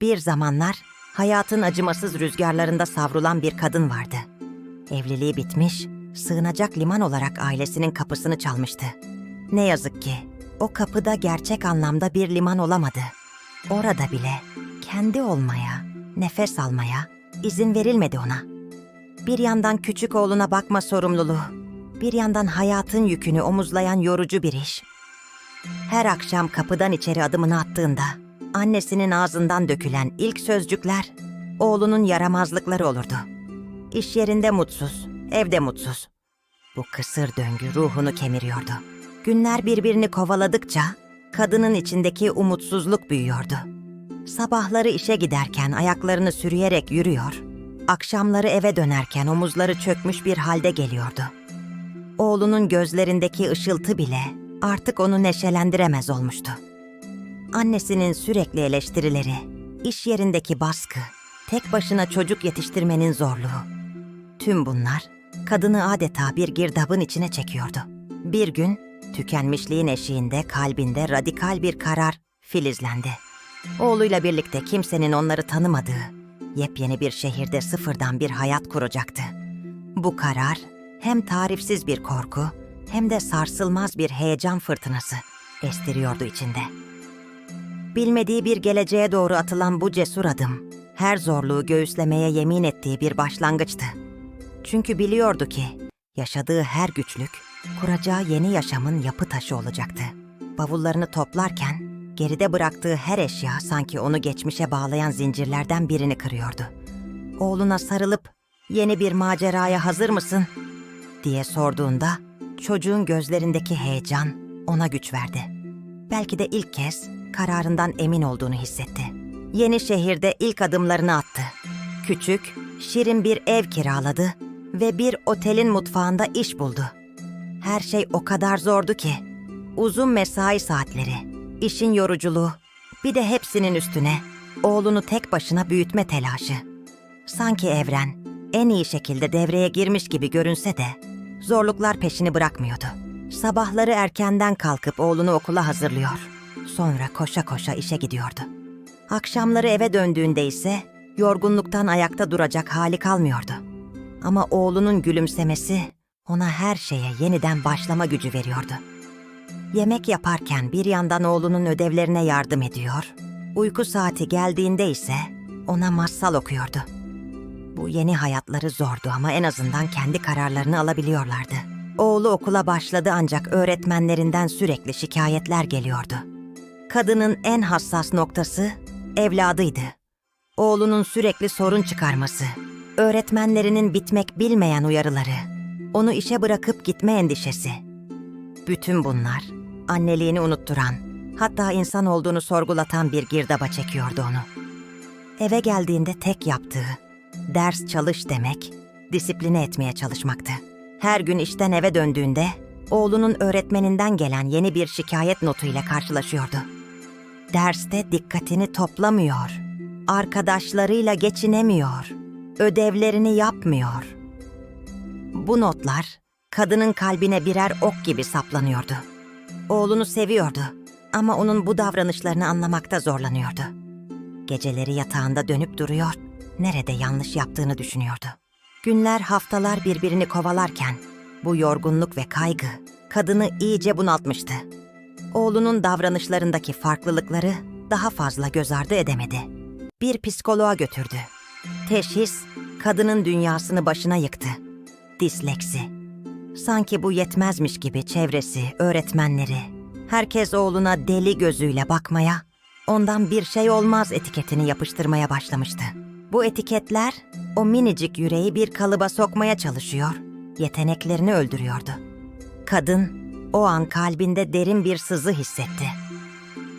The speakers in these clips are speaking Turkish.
Bir zamanlar hayatın acımasız rüzgarlarında savrulan bir kadın vardı. Evliliği bitmiş, sığınacak liman olarak ailesinin kapısını çalmıştı. Ne yazık ki o kapıda gerçek anlamda bir liman olamadı. Orada bile kendi olmaya, nefes almaya izin verilmedi ona. Bir yandan küçük oğluna bakma sorumluluğu, bir yandan hayatın yükünü omuzlayan yorucu bir iş. Her akşam kapıdan içeri adımını attığında annesinin ağzından dökülen ilk sözcükler oğlunun yaramazlıkları olurdu. İş yerinde mutsuz, evde mutsuz. Bu kısır döngü ruhunu kemiriyordu. Günler birbirini kovaladıkça kadının içindeki umutsuzluk büyüyordu. Sabahları işe giderken ayaklarını sürüyerek yürüyor, akşamları eve dönerken omuzları çökmüş bir halde geliyordu. Oğlunun gözlerindeki ışıltı bile artık onu neşelendiremez olmuştu. Annesinin sürekli eleştirileri, iş yerindeki baskı, tek başına çocuk yetiştirmenin zorluğu. Tüm bunlar kadını adeta bir girdabın içine çekiyordu. Bir gün tükenmişliğin eşiğinde kalbinde radikal bir karar filizlendi. Oğluyla birlikte kimsenin onları tanımadığı, yepyeni bir şehirde sıfırdan bir hayat kuracaktı. Bu karar hem tarifsiz bir korku hem de sarsılmaz bir heyecan fırtınası estiriyordu içinde. Bilmediği bir geleceğe doğru atılan bu cesur adım, her zorluğu göğüslemeye yemin ettiği bir başlangıçtı. Çünkü biliyordu ki yaşadığı her güçlük, kuracağı yeni yaşamın yapı taşı olacaktı. Bavullarını toplarken geride bıraktığı her eşya sanki onu geçmişe bağlayan zincirlerden birini kırıyordu. Oğluna sarılıp "Yeni bir maceraya hazır mısın?" diye sorduğunda çocuğun gözlerindeki heyecan ona güç verdi. Belki de ilk kez kararından emin olduğunu hissetti. Yeni şehirde ilk adımlarını attı. Küçük, şirin bir ev kiraladı ve bir otelin mutfağında iş buldu. Her şey o kadar zordu ki. Uzun mesai saatleri, işin yoruculuğu, bir de hepsinin üstüne oğlunu tek başına büyütme telaşı. Sanki evren en iyi şekilde devreye girmiş gibi görünse de zorluklar peşini bırakmıyordu. Sabahları erkenden kalkıp oğlunu okula hazırlıyor. Sonra koşa koşa işe gidiyordu. Akşamları eve döndüğünde ise yorgunluktan ayakta duracak hali kalmıyordu. Ama oğlunun gülümsemesi ona her şeye yeniden başlama gücü veriyordu. Yemek yaparken bir yandan oğlunun ödevlerine yardım ediyor, uyku saati geldiğinde ise ona masal okuyordu. Bu yeni hayatları zordu ama en azından kendi kararlarını alabiliyorlardı. Oğlu okula başladı ancak öğretmenlerinden sürekli şikayetler geliyordu. Kadının en hassas noktası evladıydı. Oğlunun sürekli sorun çıkarması, öğretmenlerinin bitmek bilmeyen uyarıları, onu işe bırakıp gitme endişesi. Bütün bunlar anneliğini unutturan, hatta insan olduğunu sorgulatan bir girdaba çekiyordu onu. Eve geldiğinde tek yaptığı ders çalış demek, disipline etmeye çalışmaktı. Her gün işten eve döndüğünde oğlunun öğretmeninden gelen yeni bir şikayet notuyla karşılaşıyordu. Derste dikkatini toplamıyor, arkadaşlarıyla geçinemiyor, ödevlerini yapmıyor. Bu notlar kadının kalbine birer ok gibi saplanıyordu. Oğlunu seviyordu ama onun bu davranışlarını anlamakta zorlanıyordu. Geceleri yatağında dönüp duruyor, nerede yanlış yaptığını düşünüyordu. Günler haftalar birbirini kovalarken bu yorgunluk ve kaygı kadını iyice bunaltmıştı. Oğlunun davranışlarındaki farklılıkları daha fazla göz ardı edemedi. Bir psikoloğa götürdü. Teşhis kadının dünyasını başına yıktı. Disleksi. Sanki bu yetmezmiş gibi çevresi, öğretmenleri, herkes oğluna deli gözüyle bakmaya, ondan bir şey olmaz etiketini yapıştırmaya başlamıştı. Bu etiketler o minicik yüreği bir kalıba sokmaya çalışıyor, yeteneklerini öldürüyordu. Kadın o an kalbinde derin bir sızı hissetti.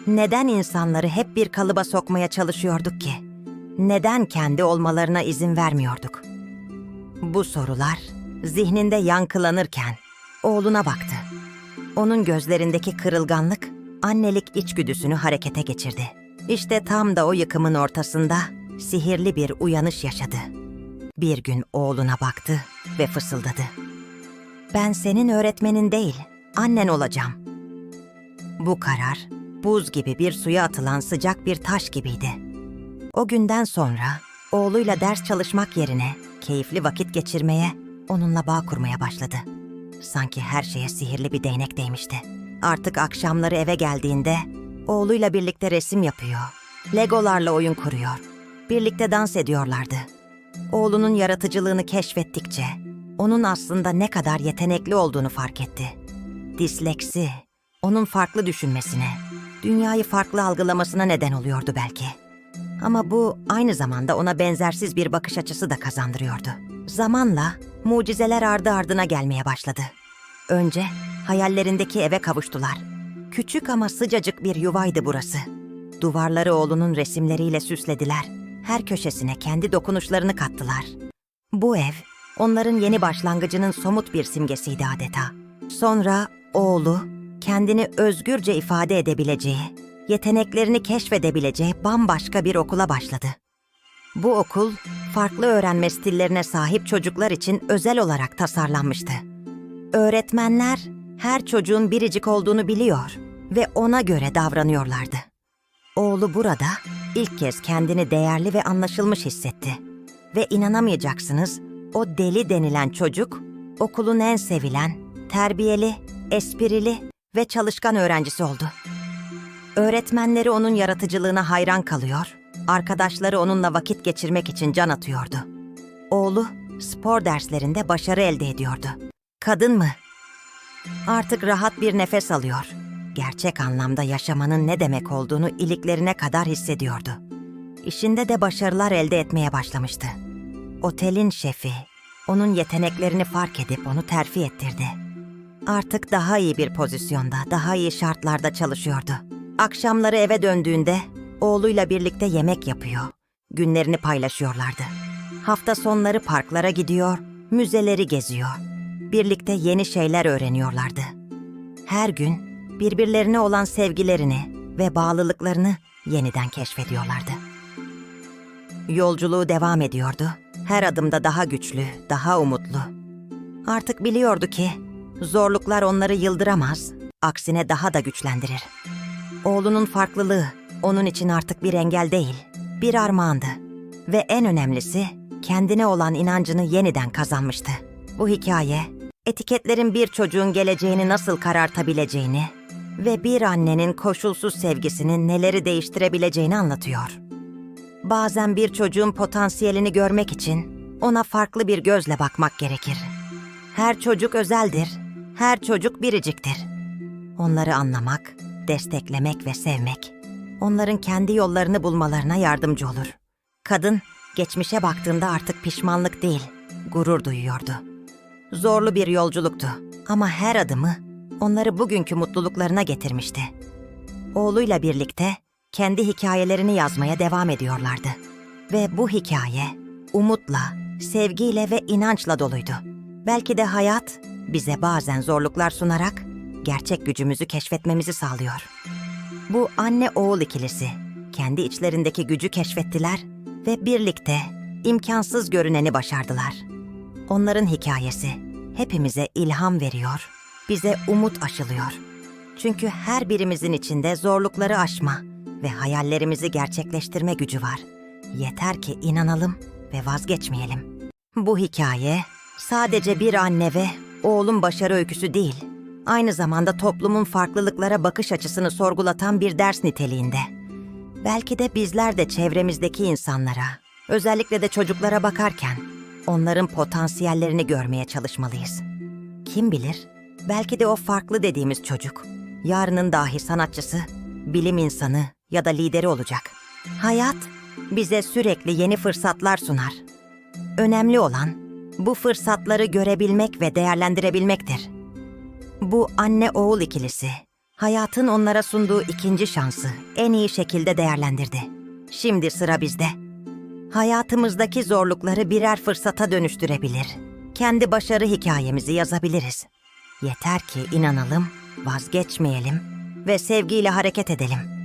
Neden insanları hep bir kalıba sokmaya çalışıyorduk ki? Neden kendi olmalarına izin vermiyorduk? Bu sorular zihninde yankılanırken oğluna baktı. Onun gözlerindeki kırılganlık annelik içgüdüsünü harekete geçirdi. İşte tam da o yıkımın ortasında sihirli bir uyanış yaşadı. Bir gün oğluna baktı ve fısıldadı. Ben senin öğretmenin değil, annen olacağım. Bu karar buz gibi bir suya atılan sıcak bir taş gibiydi. O günden sonra oğluyla ders çalışmak yerine keyifli vakit geçirmeye, onunla bağ kurmaya başladı. Sanki her şeye sihirli bir değnek değmişti. Artık akşamları eve geldiğinde oğluyla birlikte resim yapıyor. Legolarla oyun kuruyor. Birlikte dans ediyorlardı. Oğlunun yaratıcılığını keşfettikçe onun aslında ne kadar yetenekli olduğunu fark etti. Disleksi, onun farklı düşünmesine, dünyayı farklı algılamasına neden oluyordu belki. Ama bu aynı zamanda ona benzersiz bir bakış açısı da kazandırıyordu. Zamanla mucizeler ardı ardına gelmeye başladı. Önce hayallerindeki eve kavuştular. Küçük ama sıcacık bir yuvaydı burası. Duvarları oğlunun resimleriyle süslediler. Her köşesine kendi dokunuşlarını kattılar. Bu ev onların yeni başlangıcının somut bir simgesiydi adeta. Sonra oğlu kendini özgürce ifade edebileceği, yeteneklerini keşfedebileceği bambaşka bir okula başladı. Bu okul farklı öğrenme stillerine sahip çocuklar için özel olarak tasarlanmıştı. Öğretmenler her çocuğun biricik olduğunu biliyor ve ona göre davranıyorlardı. Oğlu burada ilk kez kendini değerli ve anlaşılmış hissetti. Ve inanamayacaksınız, o deli denilen çocuk okulun en sevilen, terbiyeli, esprili ve çalışkan öğrencisi oldu. Öğretmenleri onun yaratıcılığına hayran kalıyor, arkadaşları onunla vakit geçirmek için can atıyordu. Oğlu spor derslerinde başarı elde ediyordu. Kadın mı? Artık rahat bir nefes alıyor. Gerçek anlamda yaşamanın ne demek olduğunu iliklerine kadar hissediyordu. İşinde de başarılar elde etmeye başlamıştı. Otelin şefi onun yeteneklerini fark edip onu terfi ettirdi. Artık daha iyi bir pozisyonda, daha iyi şartlarda çalışıyordu. Akşamları eve döndüğünde oğluyla birlikte yemek yapıyor. Günlerini paylaşıyorlardı. Hafta sonları parklara gidiyor, müzeleri geziyor. Birlikte yeni şeyler öğreniyorlardı. Her gün birbirlerine olan sevgilerini ve bağlılıklarını yeniden keşfediyorlardı. Yolculuğu devam ediyordu. Her adımda daha güçlü, daha umutlu. Artık biliyordu ki zorluklar onları yıldıramaz, aksine daha da güçlendirir. Oğlunun farklılığı onun için artık bir engel değil, bir armağandı. Ve en önemlisi kendine olan inancını yeniden kazanmıştı. Bu hikaye etiketlerin bir çocuğun geleceğini nasıl karartabileceğini ve bir annenin koşulsuz sevgisinin neleri değiştirebileceğini anlatıyor. Bazen bir çocuğun potansiyelini görmek için ona farklı bir gözle bakmak gerekir. Her çocuk özeldir, her çocuk biriciktir. Onları anlamak, desteklemek ve sevmek, onların kendi yollarını bulmalarına yardımcı olur. Kadın, geçmişe baktığında artık pişmanlık değil, gurur duyuyordu. Zorlu bir yolculuktu ama her adımı onları bugünkü mutluluklarına getirmişti. Oğluyla birlikte kendi hikayelerini yazmaya devam ediyorlardı. Ve bu hikaye umutla, sevgiyle ve inançla doluydu. Belki de hayat bize bazen zorluklar sunarak gerçek gücümüzü keşfetmemizi sağlıyor. Bu anne oğul ikilisi kendi içlerindeki gücü keşfettiler ve birlikte imkansız görüneni başardılar. Onların hikayesi hepimize ilham veriyor, bize umut aşılıyor. Çünkü her birimizin içinde zorlukları aşma ve hayallerimizi gerçekleştirme gücü var. Yeter ki inanalım ve vazgeçmeyelim. Bu hikaye sadece bir anne ve oğlun başarı öyküsü değil, aynı zamanda toplumun farklılıklara bakış açısını sorgulatan bir ders niteliğinde. Belki de bizler de çevremizdeki insanlara, özellikle de çocuklara bakarken onların potansiyellerini görmeye çalışmalıyız. Kim bilir, belki de o farklı dediğimiz çocuk, yarının dahi sanatçısı, bilim insanı ya da lideri olacak. Hayat bize sürekli yeni fırsatlar sunar. Önemli olan bu fırsatları görebilmek ve değerlendirebilmektir. Bu anne oğul ikilisi hayatın onlara sunduğu ikinci şansı en iyi şekilde değerlendirdi. Şimdi sıra bizde. Hayatımızdaki zorlukları birer fırsata dönüştürebilir. Kendi başarı hikayemizi yazabiliriz. Yeter ki inanalım, vazgeçmeyelim ve sevgiyle hareket edelim.